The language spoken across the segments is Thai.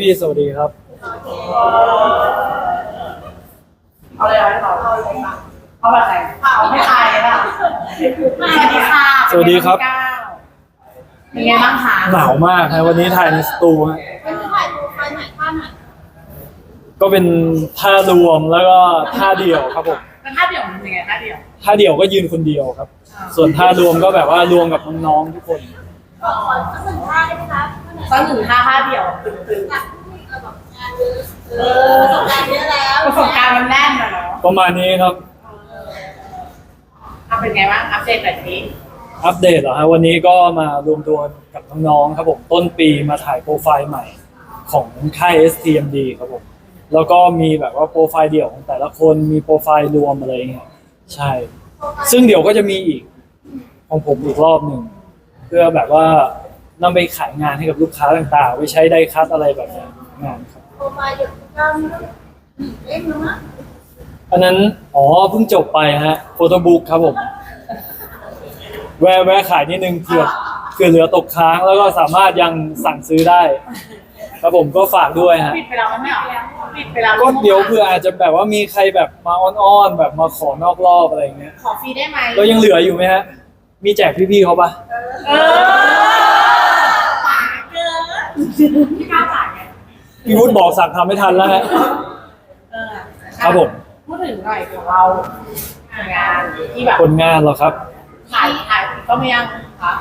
พี่สวัสดีครับ เอาเลยเอาเลยเอาเลยเอาแบบไหนเอาไม่ตายเลยป่ะสวัสดีค่ะสวัสดีครับ เป็นไงบ้างคะหนาวมากครับวันนี้ถ่ายในสตูฮะเป็นถ่ายโปรไฟล์ไหนท่าไหนก็เป็นท่ารวมแล้วก็ท่าเดี่ยวครับผมแล้วท่าเดี่ยวมันเป็นไงท่าเดี่ยวท่าเดี่ยวก็ยืนคนเดียวครับ ส่วนท่ารวมก็แบบว่ารวมกับน้องๆทุกคน ขอขอสักหนึ่งท่าได้ไหมคะท่าไหนสักหนึ่งท่าท่าเดี่ยวตึงอยากพูดเราแบบงานเยอะเออประสบการณ์เยอะแล้วๆประสบการณ์มันแน่นอะเนาะประมาณนี้ครับอะเป็นไงบ้างอัปเดตแบบนี้อัปเดตเหรอฮะวันนี้ก็มารวมตัวกับน้องๆครับผมต้นปีมาถ่ายโปรไฟล์ใหม่ของค่าย STMD ครับผมแล้วก็มีแบบว่าโปรไฟล์เดี่ยวของแต่ละคนมีโปรไฟล์รวมอะไรเงี้ยใช่ ซึ่งเดี๋ยวก็จะมีอีกของผมอีกรอบหนึ่งเพื่อแบบว่านำไปขายงานให้กับลูกค้าต่างๆไปใช้ไดคัตอะไรแบบเนี้ยงานครับโปรไฟล์เดี๋ยวกล้ามเล่นแล้วนะอันนั้น อ๋อ เพิ่งจบไปฮะโฟโต้บุ๊กครับผม แวะแวะขายนิดนึงเผื่อเผื่อเหลือตกค้างแล้วก็สามารถยังสั่งซื้อได้ ครับผมก็ฝากด้วยฮะ ปิดไปแล้วไม่เหรอปิดไปแล้วก็เดี๋ยวเผื่ออาจจะแบบว่ามีใครแบบมาอ้อนๆแบบมาขอนอกรอบอะไรอย่างเงี้ยขอฟรีได้ไหมเรายังเหลืออยู่ไหมฮะ มีแจกพี่ๆเขาปะเออป่าเกินพี่กล้าจ่ายไงพี่วุฒิบอกสั่งทำไม่ทันแล้วฮะเออครับผมพูดถึงหน่อยของเรางานที่แบบผลงานเหรอครับ ถ่ายถ่ายก็ไม่ยังคะ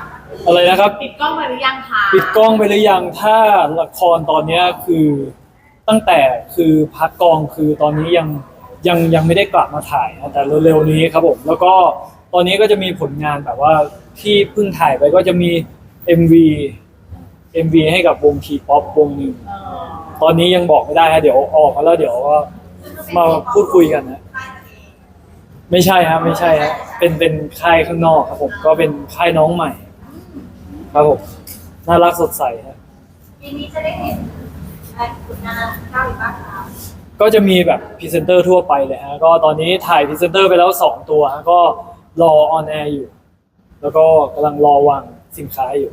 อะไรนะครับ ปิดกล้องไปหรือยังคะปิดกล้องไปหรือยังถ้าละครตอนเนี้ยคือตั้งแต่คือพักกองคือตอนนี้ยังยังยังไม่ได้กลับมาถ่ายนะแต่เร็วๆนี้ครับผมแล้วก็ ตอนนี้ก็จะมีผลงานแบบว่าที่เพิ่งถ่ายไปก็จะมี MV MV ให้กับวงทีป๊อปวงหนึ่งเออตอนนี้ยังบอกไม่ได้ฮะเดี๋ยวออกมาแล้วเดี๋ยวก็มาพูดคุยกันนะไม่ใช่ครับไม่ใช่ฮะเป็นเป็นค่ายข้างนอกครับผมก็เป็นค่ายน้องใหม่ ครับผมน่ารักสดใสฮะปีนี้จะได้เห็นอะไรผลงานก้าวอีกบ้างคะก็จะมีแบบพรีเซนเตอร์ทั่วไปเลยฮะก็ตอนนี้ถ่ายพรีเซนเตอร์ไปแล้วสองตัวฮะก็ รอออนแอร์อยู่ แล้วก็กำลังรอวางสินค้าอยู่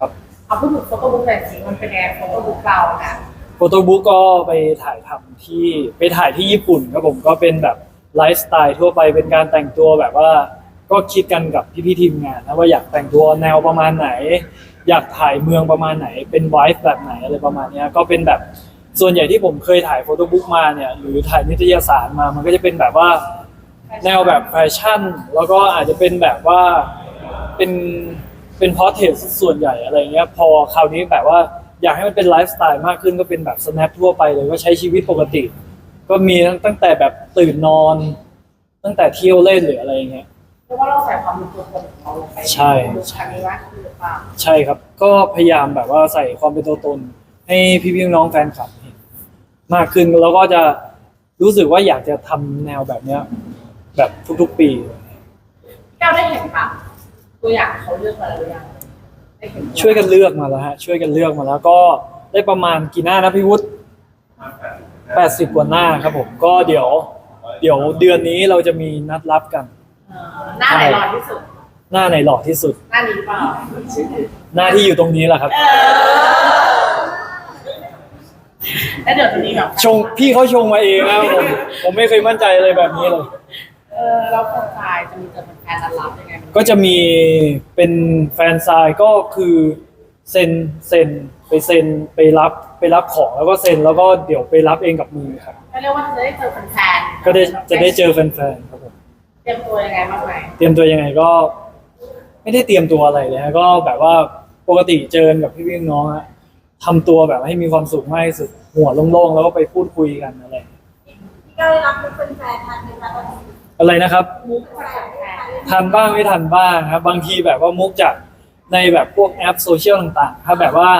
ครับเอาพูดถึงโฟโต้บุ๊กหน่อยสิมันเป็นไงโฟโต้บุ๊กเราน่ะโฟโต้บุ๊กก็ไปถ่ายทำที่ไปถ่ายที่ญี่ปุ่นครับผมก็เป็นแบบไลฟ์สไตล์ทั่วไปเป็นการแต่งตัวแบบว่า ก็คิดกันกับพี่ๆทีมงานนะว่าอยากแต่งตัวแนวประมาณไหน อยากถ่ายเมืองประมาณไหน เป็นไวฟ์แบบไหนอะไรประมาณเนี้ยก็เป็นแบบส่วนใหญ่ที่ผมเคยถ่ายโฟโต้บุ๊กมาเนี่ยหรือถ่ายนิตยสารมามันก็จะเป็นแบบว่า แนวแบบแฟชั่น แล้วก็อาจจะเป็นแบบว่าเป็นเป็นพอร์เทรตส่วนใหญ่อะไรเงี้ยพอคราวนี้แบบว่าอยากให้มันเป็นไลฟ์สไตล์มากขึ้นก็เป็นแบบ snap ทั่วไปเลยก็ใช้ชีวิตปกติ ก็มีตั้งแต่แบบตื่นนอน ตั้งแต่เที่ยวเล่นหรืออะไรเงี้ยเพราะว่าเราใส่ความเป็นตัวตนของเราลงไปใช่ใช่นี้ว่าคือหรือเปล่าใช่ครับ ก็พยายามแบบว่าใส่ความเป็นตัวตน ให้พี่ๆน้องๆแฟนคลับเห็นมากขึ้นแล้วก็จะรู้สึกว่าอยากจะทำแนวแบบเนี้ย แบบทุกๆปีแก้วได้เห็นปะตัวอย่างเขาเลือกมาแล้วหรือยังได้เห็นช่วยกันเลือกมาแล้วฮะช่วยกันเลือกมาแล้วก็ได้ประมาณกี่หน้านะพี่วุฒิแปดสิบกว่าหน้าครับผมก็เดี๋ยว เดี๋ยวเดือนนี้เราจะมีนัดรับกัน เออหน้าไหนหล่อที่สุด หน้าไหนหล่อที่สุด หน้านี้เปล่าหน้าที่อยู่ตรงนี้แหละครับเออแล้วเดี๋ยวจะมีแบบชงพี่เขาชงมาเองนะครับผมผมไม่เคยมั่นใจอะไรแบบนี้เลยเออเราโปรไฟล์จะมีจะเป็นแฟนรับยังไงมันก็จะมีเป็นแฟนซายก็คือเซ็นเซ็นไปเซ็นไปรับไปรับของแล้วก็เซ็นแล้วก็เดี๋ยวไปรับเองกับมือครับก็เรียกว่าจะได้เจอแฟนๆก็ได้จะได้เจอแฟนๆครับผมเตรียมตัวยังไงบ้างไหมเตรียมตัวยังไงก็ ไม่ได้เตรียมตัวอะไรเลยฮะก็แบบว่าปกติเจอกับพี่พี่น้องๆฮะทำตัวแบบให้มีความสุขมากที่สุดหัวโล่งๆแล้วก็ไปพูดคุยกันอะไรพี่ก้าวได้รับเป็นแฟนทันไหมคะตอนนี้ อะไรนะครับมุกแฟนแฟนทันบ้างไม่ทันบ้างครับบางทีแบบว่ามุกจากในแบบพวกแอปโซเชียลต่างๆถ้าแบบว่า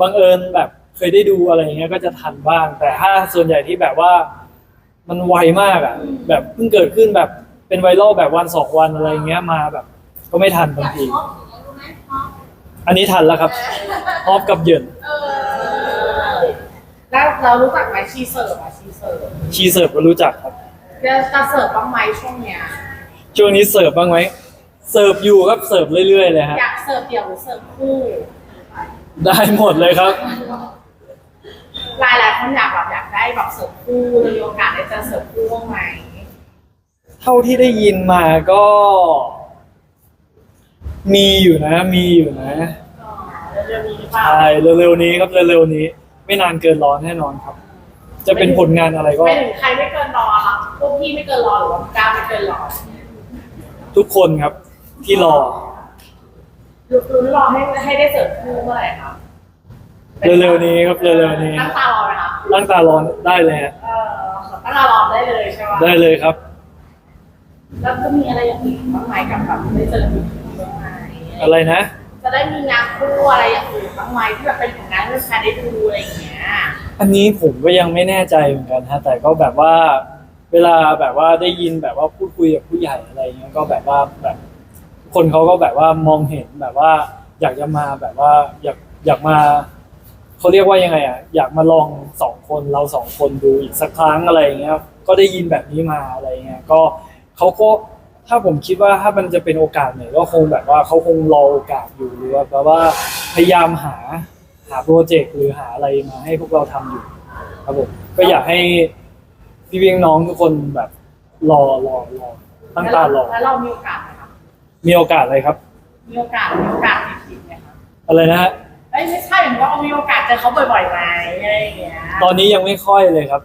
บังเอิญแบบเคยได้ดูอะไรอย่างเงี้ยก็จะทันบ้าง แต่ถ้าส่วนใหญ่ที่แบบว่ามันไวมากอะ แบบเพิ่งเกิดขึ้นแบบเป็นไวรัลแบบวันสองวันอะไรเงี้ยมาแบบ ก็ไม่ทันายอบางทีชอบอย่างไรรู้ไหมชอบอันนี้ทันแล้วครับออฟกับเหยินเออแล้วเรารู้จักไหมชีเสิร์ฟอะชีเสิร์ฟชีเสิร์ฟก็รู้จักครับ จะจะเสิร์ฟบ้างไหมช่วงเนี้ยช่วงนี้เสิร์ฟบ้างไหมเสิร์ฟอยู่ครับเสิร์ฟเรื่อยๆเลยฮะอยากเสิร์ฟเดี่ยวหรือเสิร์ฟคู่ได้หมดเลยครับ หลายหลายๆคนอยากแบบอยากได้แบบเสิร์ฟคู่เลยมีโอกาสได้เจอเสิร์ฟคู่บ้างไหมเท่าที่ได้ยินมาก็ มีอยู่นะ มีอยู่นะอ๋อเร็วๆนี้หรือเปล่าใช่เร็วๆนี้ครับเร็วๆนี้ ไม่นานเกินรอแน่นอนครับ จะเป็นผลงานอะไรก็ไม่ถึงใครไม่เกินรอครับ พวกพี่ไม่เกินรอหรือว่าก้าวไม่เกินรอทุกคนครับที่รอลุ้นลุ้นรอให้ให้ได้เสิร์ฟคู่เมื่อไหร่ครับเร็วๆนี้ครับเร็วๆนี้ตั้งตารอไหมคะตั้งตารอได้เลยฮะเออตั้งตารอได้เลยใช่ไหมได้เลยครับ แล้วจะมีอะไรอย่างอื่นบ้างไหมกับแบบได้เจอพี่บ้างไหมอะไรนะ จะได้มีงานคู่อะไรอย่างอื่นบ้างไหมที่แบบเป็นผลงานที่แฟนได้ดูอะไรอย่างเงี้ยอันนี้ผมก็ยังไม่แน่ใจเหมือนกันฮะแต่ก็แบบว่า เวลาแบบว่าได้ยินแบบว่าพูดคุยกับผู้ใหญ่อะไรเงี้ยก็แบบว่าแบบคนเขาก็แบบว่ามองเห็นแบบว่า อยากจะมาแบบว่าอยากอยากมาเขาเรียกว่ายังไงอะอยากมาลองสองคนเราสองคนดูอีกสักครั้งอะไรเงี้ยครับก็ได้ยินแบบนี้มาอะไรเงี้ยก็เขาก็ถ้าผมคิดว่าถ้ามันจะเป็นโอกาสเนี่ยก็คงแบบว่าเขาคงรอโอกาสอยู่หรือว่าแบบว่าพยายามหาหาโปรเจกต์หรือหาอะไรมาให้พวกเราทำอยู่ครับผมก็อยากให้ พี่พี่น้องๆทุกคนแบบรอรอรอตั้งตารอแล้วเรามีโอกาสไหมครับมีโอกาสอะไรครับ มีโอกาสมีโอกาสในทีมไหมครับอะไรนะฮะเอ้ยไม่ใช่เหมือนว่ามีโอกาสเจอเขาบ่อยๆไหมอะไรอย่างเงี้ยตอนนี้ยังไม่ค่อยเลยครับ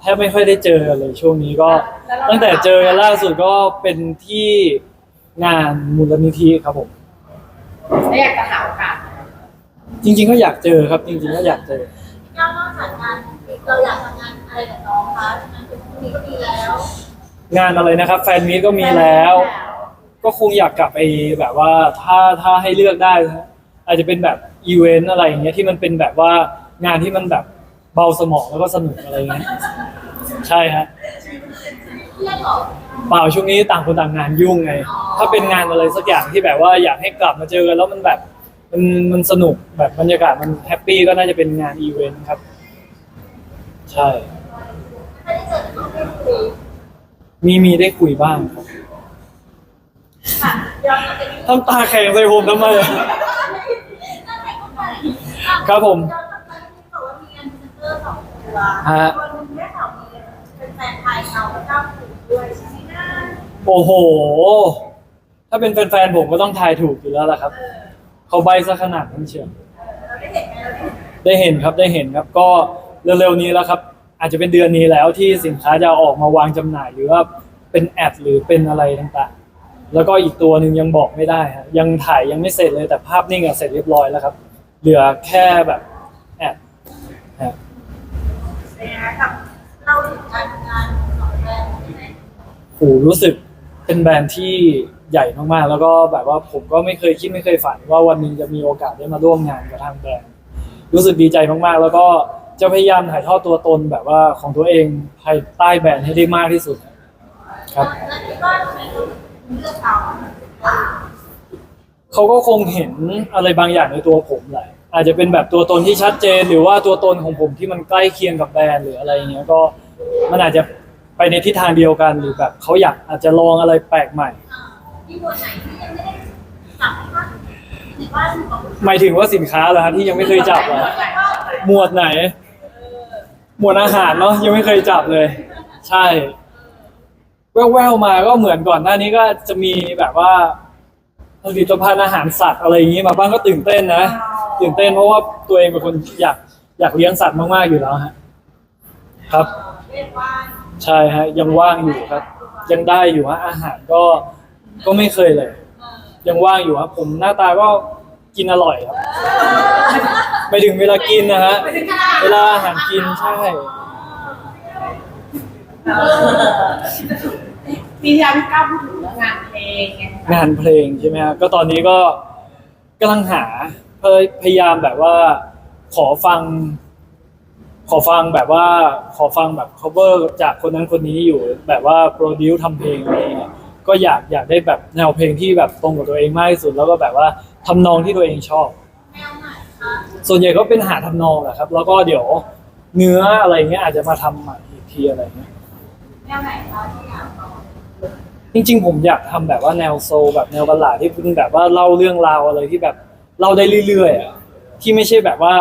แทบไม่ค่อยได้เจอกันเลยช่วงนี้ก็ แล้วเราตั้งแต่เจอกันล่าสุดก็เป็นที่งานมูลนิธิครับผม แล้วอยากจะหาโอกาสไหมจริง ๆ ก็อยากเจอครับ จริง ๆ ก็อยากเจอ ก้าวนอกจากงานเราอยากทำงาน อะไรกับน้องคะงานเป็นพรุ่งนี้ก็มีแล้วงานอะไรนะครับ แฟนมีตก็มีแล้ว ก็คงอยากกลับไปแบบว่าถ้าถ้าให้เลือกได้นะอาจจะเป็นแบบอีเวนต์อะไรอย่างเงี้ยที่มันเป็นแบบว่างานที่มันแบบเบาสมองแล้วก็สนุกอะไรเงี้ยใช่ฮะเพื่อนบอกเปล่าช่วงนี้ต่างคนต่างงานยุ่งไง ถ้าเป็นงานอะไรสักอย่างที่แบบว่าอยากให้กลับมาเจอกันแล้วมันแบบมันมันสนุกแบบบรรยากาศมันแฮปปี้ก็น่าจะเป็นงานอีเวนต์ครับ ใช่ ไม่ได้เจอน้องไม่คุยมีมีได้คุยบ้างครับค่ะย้อนกลับไปที่ทำตาแข็งใส่ผมทำไมอะนั่นแหละก็ไปครับผม ย้อนกลับไปที่บอกว่ามีงานพรีเซนเตอร์สองตัวฮะ ตัวหนึงได้ข่าวมีเป็นแฟนไทยเราก็เก้าถูกด้วยใช่ไหมนะโอ้โห ถ้าเป็นแฟนๆผมก็ต้องทายถูกอยู่แล้วล่ะครับ เออเขาใบซะขนาดนั้นเชียวเราได้เห็นไหมเราได้เห็นไหมได้เห็นครับได้เห็นครับก็เร็วๆนี้แล้วครับ อาจจะเป็นเดือนนี้แล้วที่สินค้าจะออกมาวางจำหน่ายหรือว่าเป็นแอดหรือเป็นอะไรต่างๆ แล้วก็อีกตัวหนึ่งยังบอกไม่ได้ฮะยังถ่ายยังไม่เสร็จเลยแต่ภาพนิ่งอะเสร็จเรียบร้อยแล้วครับ เหลือแค่แบบแอดฮะเป็นไงคะกับเราถึงการทำงานของสองแบรนด์ใช่ไหมโหรู้สึกเป็นแบรนด์ที่ใหญ่มากๆ แล้วก็แบบว่าผมก็ไม่เคยคิดไม่เคยฝัน ว่าวันหนึงจะมีโอกาสได้มาร่วมงานกับทางแบรนด์ รู้สึกดีใจมากๆ แล้วก็ จะพยายามถ่ายทอดตัวตนแบบว่าของตัวเองภายใต้แบรนด์ให้ได้มากที่สุด ครับ แล้วคิดว่าทำไมเขาถึงเลือกเราเขาก็คงเห็นอะไรบางอย่างในตัวผมแหละอาจจะเป็นแบบตัวตนที่ชัดเจน หรือว่าตัวตนของผมที่มันใกล้เคียงกับแบรนด์หรืออะไรอย่างเงี้ยก็มันอาจจะไปในทิศทางเดียวกันหรือแบบเขาอยากอาจจะลองอะไรแปลกใหม่ มีบทไหนที่ยังไม่ได้จับบ้างหรือว่าหมายถึงว่าสินค้าเหรอครับที่ยังไม่เคยจับเหรอหมวดไหน หมวดอาหารเนาะยังไม่เคยจับเลย ใช่ แววๆมาก็เหมือนก่อนหน้านี้ก็จะมีแบบว่าผลิตภัณฑ์อาหารสัตว์อะไรอย่างนี้มาบ้างก็ตื่นเต้นนะตื่นเต้นเพราะว่าตัวเองเป็นคนอยากอยากเลี้ยงสัตว์มากๆอยู่แล้วฮะครับเรียกว่าใช่ฮะ ยังว่างอยู่ครับ ยังได้อยู่ฮะอาหารก็ก็ไม่เคยเลย ยังว่างอยู่ครับผมหน้าตาก็กินอร่อยครับไปถึงเวลากินนะฮะ เวลาอาหารกินใช่ ปีที่แล้วพี่ก้าวพูดถึงเรื่องงานเพลงไงงานเพลงใช่ไหมฮะก็ตอนนี้ก็กำลังหาพยายามแบบว่า ขอฟัง ขอฟังแบบว่า ขอฟังแบบ cover จากคนนั้นคนนี้อยู่ แบบว่าโปรดิวทำเพลงอะไรอย่างเงี้ยก็อยากอยากได้แบบแนวเพลงที่แบบตรงกับตัวเองมากที่สุด แล้วก็แบบว่าทำนองที่ตัวเองชอบแนวไหนคะ ส่วนใหญ่ก็เป็นหาทำนองแหละครับ แล้วก็เดี๋ยวเนื้ออะไรเงี้ยอาจจะมาทำใหม่อีกทีอะไรเงี้ยแนวไหนคะที่อยากลองจริง ๆ ผมอยากทำแบบว่าแนวโซแบบแนวบัลลาดที่เป็นแบบว่าเล่าเรื่องราวอะไรที่แบบเล่าได้เรื่อยๆอะที่ไม่ใช่แบบว่า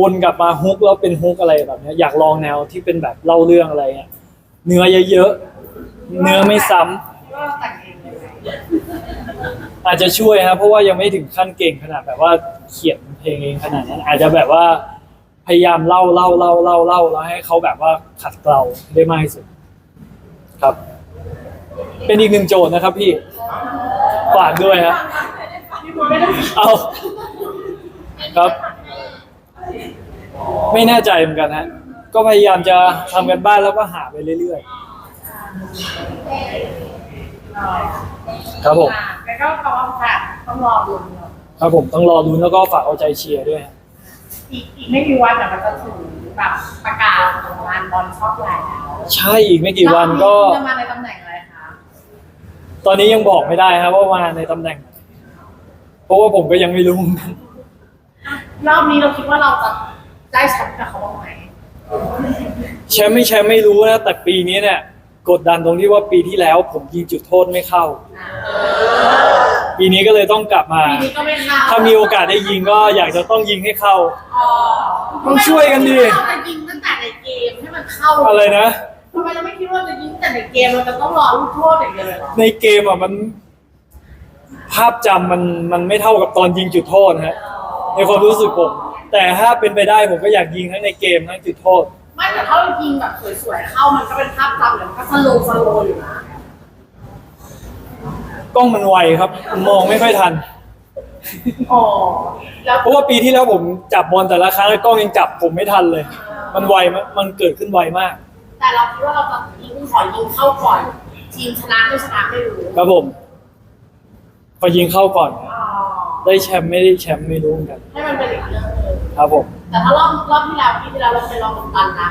วนกลับมาฮุกแล้วเป็นฮุกอะไรแบบนี้อยากลองแนวที่เป็นแบบเล่าเรื่องอะไรเงี้ยเนื้อเยอะๆเนื้อไม่ซ้ำคิดว่าแต่งเอง อาจจะช่วยครับ เพราะว่ายังไม่ถึงขั้นเก่งขนาดแบบว่าเขียนเพลงเองขนาดนั้น อาจจะแบบว่าพยายามเล่าเล่าเล่าเล่าเล่าแล้วให้เขาแบบว่าขัดเกลาได้มากที่สุด ครับ เป็นอีกหนึ่งโจทย์นะครับ พี่ฝากด้วยฮะเอาครับ ไม่แน่ใจเหมือนกันฮะก็พยายามจะทำกันบ้านแล้วก็หาไปเรื่อยๆ ครับผมอะแล้วก็เขาว่าค่ะต้องรอดูเนอะครับผมต้องรอลุ้นแล้วก็ฝากเอาใจเชียร์ด้วยฮะอีกอีกไม่กี่วันเดี๋ยวมันจะถึงแบบประกาศของงานบอลชอบไลน์แล้วใช่อีกไม่กี่วันก็จะมาในตำแหน่งอะไรคะตอนนี้ยังบอกไม่ได้ครับว่ามาในตำแหน่งไหนเพราะว่าผมก็ยังไม่รู้เหมือนกันรอบนี้เราคิดว่าเราจะได้แชมป์กับเขาบ้างไหมแชมป์ไม่แชมป์ไม่รู้นะแต่ปีนี้เนี่ย กดดันตรงที่ว่าปีที่แล้วผมยิงจุดโทษไม่เข้า ปีนี้ก็เลยต้องกลับมา ปีนี้ก็ไม่เข้าถ้ามีโอกาสได้ยิงก็อยากจะต้องยิงให้เข้า อ๋อต้องช่วยกันดิเราจะยิงตั้งแต่ในเกมให้มันเข้าอะไรนะ ทำไมเราไม่คิดว่าจะยิงแต่ในเกมเราจะต้องรอลูกโทษอย่างเดียวเลยเหรอในเกมอะมัน ภาพจำมันมันไม่เท่ากับตอนยิงจุดโทษฮะในความรู้สึกผม แต่ถ้าเป็นไปได้ผมก็อยากยิงทั้งในเกมทั้งจุดโทษ ไม่แต่ถ้าเรายิงแบบสวยๆเข้ามันก็เป็นภาพจำเดี๋ยวมันก็สโลว์สโลว์อยู่นะกล้องมันไวครับ มองไม่ค่อยทัน อ๋อแล้วเพราะว่าปีที่แล้วผมจับบอลแต่ละครั้งกล้องยังจับผมไม่ทันเลย มันไวมากมันเกิดขึ้นไวมาก แต่เราคิดว่าเราจะยิงขอยิงเข้าก่อน ทีมชนะไม่ชนะไม่รู้ครับผมพอยิงเข้าก่อน อ๋อได้แชมป์ไม่ได้แชมป์ไม่รู้เหมือนกันให้มันเป็นอีกเรื่องหนึง ครับผม แต่ถ้ารอบรอบที่แล้วปีที่แล้วเราไปลองกับตันนะ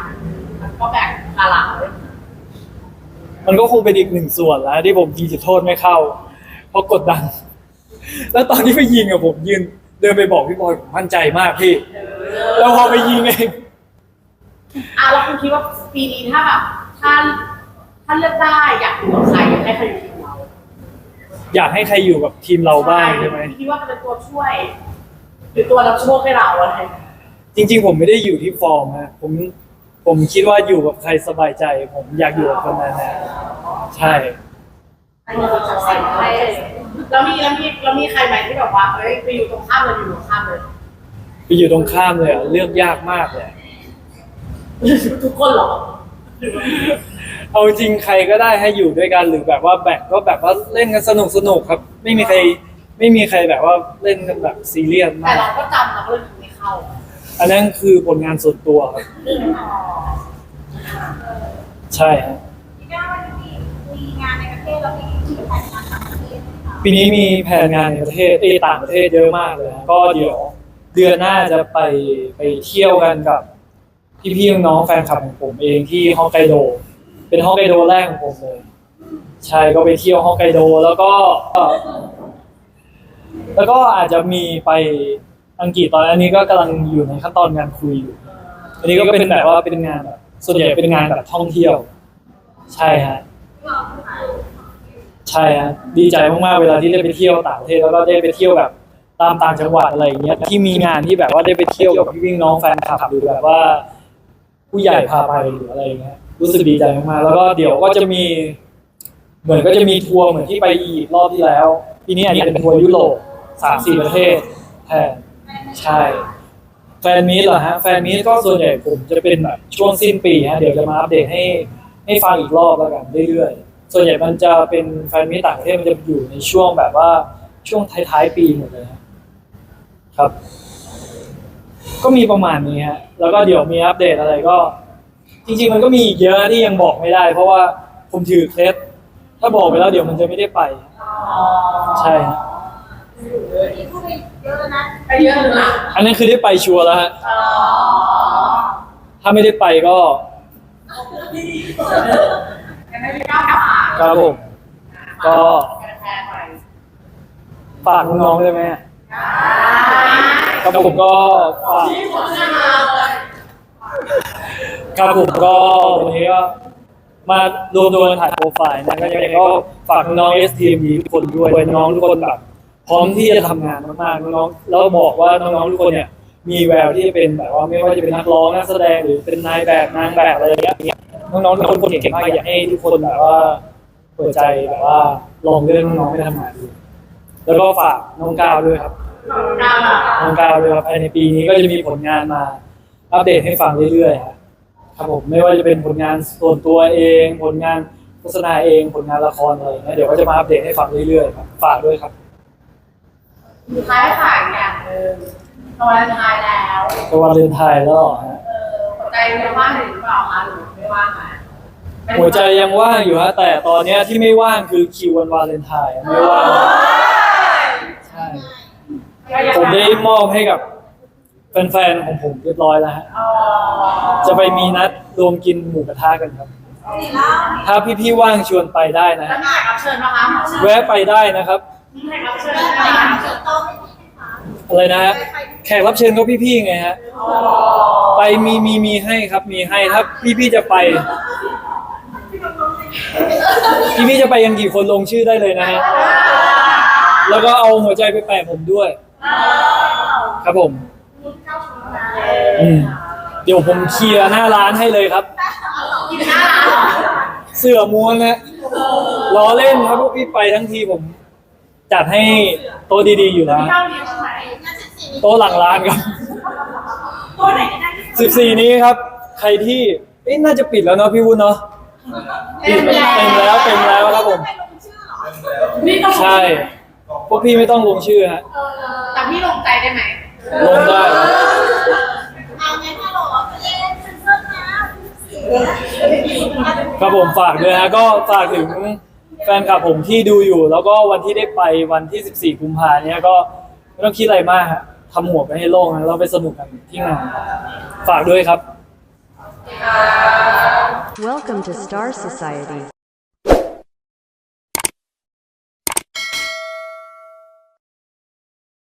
มันก็แบกกาลาเลยมันก็คงเป็นอีกหนึ่งส่วนแล้วที่ผมยิงจุดโทษไม่เข้า เพราะกดดัน แล้วตอนที่ไปยิงอะผมยืนเดินไปบอกพี่บอยผมมั่นใจมากพี่แล้วพอไปยิงเองอะแล้วคุณคิดว่าปีนี้ถ้าแบบถ้าถ้าเลือกได้อยากอยู่กับใครอยากให้ใครอยู่ทีมเราอยากให้ใครอยู่กับทีมเราบ้างใช่ไหมคิดว่าจะเป็นตัวช่วย หรือตัวรับโชคให้เราอะไรอย่างเงี้ย จริง ๆ ผมไม่ได้อยู่ที่ฟอร์มฮะผมผมคิดว่าอยู่กับใครสบายใจ ผมอยากอยู่กับคนนั้นนะใช่อันนี้เราจะใส่ให้แล้วมีแล้วมีแล้วมีใครไหมที่แบบว่าเอ้ยไปอยู่ตรงข้ามเลยอยู่ตรงข้ามเลย ไปอยู่ตรงข้ามเลยอะเลือกยากมากเลยทุกคนเหรอเอาจริงใครก็ได้ให้อยู่ด้วยกันหรือแบบว่าแบ่งก็แบบว่าเล่นกันสนุกสนุกครับ ไม่มีใครไม่มีใครแบบว่าเล่นกันแบบซีเรียสแต่มาก เราก็จำเราก็เลยไม่เข้าอั นนั้นคือผลงานส่วนตัวครับใช่ฮะพี่ก้าววันนี้มีงานในประเทศแล้วมีที่แผนงานต่างประเทศไหมคะปีนี้มีแผนงานในประเทศเอยต่างประเทศเยอะมากเลยฮะก็เดี๋ยวเดือนหน้าจะไปไปเที่ยวกันกับพี่ๆน้องๆแฟนคลับของผมเองที่ฮอกไกโด เป็นฮอกไกโดแรกของผมเลย ใช่ก็ไปเที่ยวฮอกไกโดแล้วก็ แล้วก็อาจจะมีไป อังกฤษตอนอันนี้ก็กำลังอยู่ในขั้นตอนงานคุยอยู่อันนี้ก็เป็นแบบว่าเป็นงานแบบส่วนใหญ่เป็นงานแบบท่องเที่ยว ใช่ฮะใช่ฮะดีใจมากๆเวลาที่ได้ไปเที่ยวต่างประเทศแล้วก็ได้ไปเที่ยวแบบตามต่างจังหวัดอะไรอย่างเงี้ยที่มีงานที่แบบว่าได้ไปเที่ยวกับพี่วิ่งน้องแฟนคลับหรือแบบว่า ผู้ใหญ่พาไปหรืออะไรอย่างเงี้ยรู้สึกดีใจมากๆแล้วก็เดี๋ยวก็จะมี เหมือนก็จะมีทัวร์เหมือนที่ไปอียิปต์รอบที่แล้วทีนี้อันนี้เป็นทัวร์ยุโรปสามสี่ประเทศแทน ใช่ แฟนมีตเหรอฮะ แฟนมีตก็ส่วนใหญ่ผมจะเป็นแบบช่วงสิ้นปีฮะ เดี๋ยวจะมาอัปเดตให้ให้ฟังอีกรอบแล้วกันเรื่อยๆ ส่วนใหญ่มันจะเป็นแฟนมีตต่างประเทศมันจะอยู่ในช่วงแบบว่าช่วงท้ายๆปีหมดเลยฮะครับ ก็มีประมาณนี้ฮะ แล้วก็เดี๋ยวมีอัปเดตอะไรก็ จริง ๆ มันก็มีอีกเยอะที่ยังบอกไม่ได้ เพราะว่าผมถือเคล็ดถ้าบอกไปแล้วเดี๋ยวมันจะไม่ได้ไป ใช่ฮะนี่พูดไป เยอะแล้วนะไปเยอะเลยนะอันนั้นคือได้ไปชัวร์แล้วฮะอ๋อถ้าไม่ได้ไปก็ยังไม่ได้ก้าวขาครับผมก็แฟนๆหน่อยฝากน้องๆได้ไหมครับผมก็ฝากที่ผมจะมาเลยครับผมก็วันนี้ก็มารวมตัวกันถ่ายโปรไฟล์นะก็ยังไงก็ฝากน้องเอสทีมทุกคนด้วยน้องทุกคนแบบ พร้อมที่จะทำงานมากๆน้องๆแล้วบอกว่าน้องๆทุกคนเนี่ยมีแววที่จะเป็นแบบว่าไม่ว่าจะเป็นนักร้องนักแสดงหรือเป็นนายแบบนางแบบอะไรอย่างเงี้ยน้องๆทุกคนเก่งมากอยากให้ทุกคนแบบว่าเปิดใจแบบว่าลองเรื่องน้องๆไปทำงานดูแล้วก็ฝากน้องก้าวด้วยครับดาวอะน้องก้าวด้วยครับภายในปีนี้ก็จะมีผลงานมา อัปเดตให้ฟังเรื่อยๆครับครับผมไม่ว่าจะเป็นผลงานส่วนตัวเอง ผลงานโฆษณาเองผลงานละครอะไรอย่างเงี้ยเดี๋ยวก็จะมาอัปเดตให้ฟังเรื่อยๆครับฝากด้วยครับ สุดท้ายฝากอย่างหนึ่งตอนวาเลนไทน์แล้ว ก็วันเรียนไทยแล้วเหรอฮะเออหัวใจยังว่างหรือเปล่าคะหรือไม่ว่างคะหัวใจยังว่างอยู่ฮะแต่ตอนเนี้ยที่ไม่ว่างคือคิววันวาเลนไทน์ไม่ว่างใช่ผมได้มอบให้กับแฟนๆของผมเรียบร้อยแล้วฮะอ๋อจะไปมีนัดรวมกินหมูกระทะกันครับ ถ้าพี่ๆว่างชวนไปได้นะแล้วฮะมีแขกรับเชิญนะคะ แวะไปได้นะครับมี แขกรับเชิญไปนะคะเกิดโตไม่มีไหมคะอะไรนะฮะแขกรับเชิญก็พี่ๆไงฮะอ๋อไปมีมีมีให้ครับมีให้ถ้าพี่ๆจะไป พี่ๆจะไปกันกี่คนลงชื่อได้เลยนะฮะแล้วก็เอาหัวใจไปแปะผมด้วย ครับผมอืมเดี๋ยวผมเคลียร์หน้าร้านให้เลยครับกินหน้าร้านเหรอเสือม้วนนะล้อเล่นครับพวกพี่ไปทั้งทีผม จัดให้โต๊ะดีๆอยู่แล้วพี่เข้าเรียนใช่ไหมงานสิบสี่นี้โต๊ะหลังร้านครับ ตัวไหนก็ได้ที่สิบสี่นี้ครับ ใครที่เอ๊ะน่าจะปิดแล้วเนาะพี่วุ้นเนาะปิดเต็มแล้วเต็มแล้วครับผม นี่ต้องใช่ พวกพี่ไม่ต้องลงชื่อฮะแต่พี่ลงใจได้ไหมลงได้ครับเอาไงถ้าเราเอาไปเล่นเซ็นเซอร์นะครับผมฝากด้วยฮะก็ฝากถึง แฟนคลับผมที่ดูอยู่ แล้วก็วันที่ได้ไปวันที่ 14 กุมภาเนี้ยก็ไม่ต้องคิดอะไรมากฮะทำหัวไปให้โล่งนะเราไปสนุกกันที่งานฝากด้วยครับ Welcome to Star Society.